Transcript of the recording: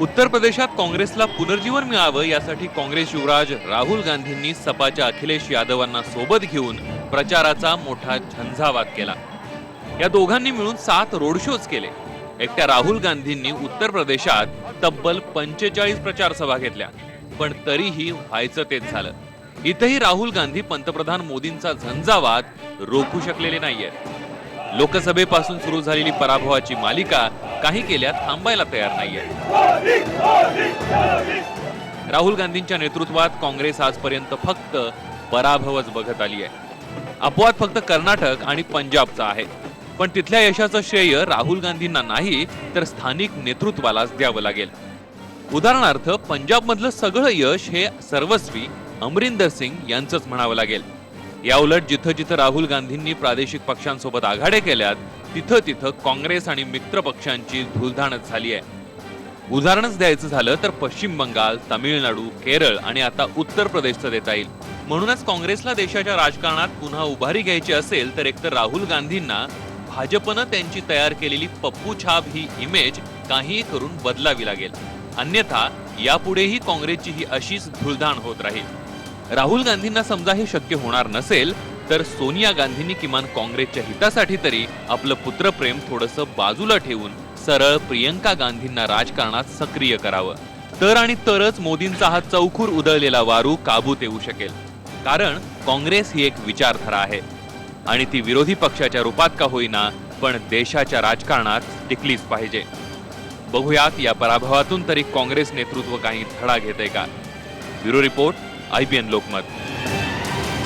उत्तर प्रदेशात काँग्रेसला पुनर्जीवन मिळावं यासाठी काँग्रेस युवराज राहुल गांधींनी सपाच्या अखिलेश यादवांना सोबत घेऊन प्रचाराचा मोठा झंझावात केला. या दोघांनी मिळून सात रोड शोज केले. एकट्या राहुल गांधींनी उत्तर प्रदेशात तब्बल पंचेचाळीस प्रचार सभा घेतल्या पण तरीही व्हायचं तेच झालं. इथेही राहुल गांधी पंतप्रधान मोदींचा झंझावात रोखू शकलेले नाहीयेत. लोकसभेपासून सुरू झालेली पराभवाची मालिका काही केल्या थांबायला तयार नाहीये. राहुल गांधींच्या नेतृत्वात काँग्रेस आजपर्यंत फक्त पराभवच बघत आली आहे अपवाद फक्त कर्नाटक आणि पंजाबचा आहे. पण तिथल्या यशाचं श्रेय राहुल गांधींना नाही तर स्थानिक नेतृत्वालाच द्यावं लागेल. उदाहरणार्थ पंजाबमधलं सगळं यश हे सर्वस्वी अमरिंदर सिंग यांचंच म्हणावं लागेल. याउलट जिथं जिथं राहुल गांधींनी प्रादेशिक पक्षांसोबत आघाड्या केल्यात तिथं तिथं काँग्रेस आणि मित्र पक्षांची धुलधाणच झाली आहे. उदाहरणच द्यायचं झालं तर पश्चिम बंगाल तामिळनाडू केरळ आणि आता उत्तर प्रदेशचं देता येईल. म्हणूनच काँग्रेसला देशाच्या राजकारणात पुन्हा उभारी घ्यायची असेल तर एकतर राहुल गांधींना भाजपनं त्यांची तयार केलेली पप्पू छाप ही इमेज काहीही करून बदलावी लागेल. अन्यथा यापुढेही काँग्रेसची ही अशीच धुळधाण होत राहील. राहुल गांधींना समजा हे शक्य होणार नसेल तर सोनिया गांधींनी किमान काँग्रेसच्या हितासाठी तरी आपलं पुत्रप्रेम थोडंसं बाजूला ठेवून सरळ प्रियंका गांधींना राजकारणात सक्रिय करावं. तर आणि तरच मोदींचा हा चौखूर उधळलेला वारू काबूत येऊ शकेल. कारण काँग्रेस ही एक विचारधारा आहे. आणि ती विरोधी पक्षाच्या रूपात का होईना पण देशाच्या राजकारणात टिकलीच पाहिजे. बघूयात या पराभवातून तरी काँग्रेस नेतृत्व काही धडा घेते का? Bureau report. ఐబిఎన్ లోక్మార్.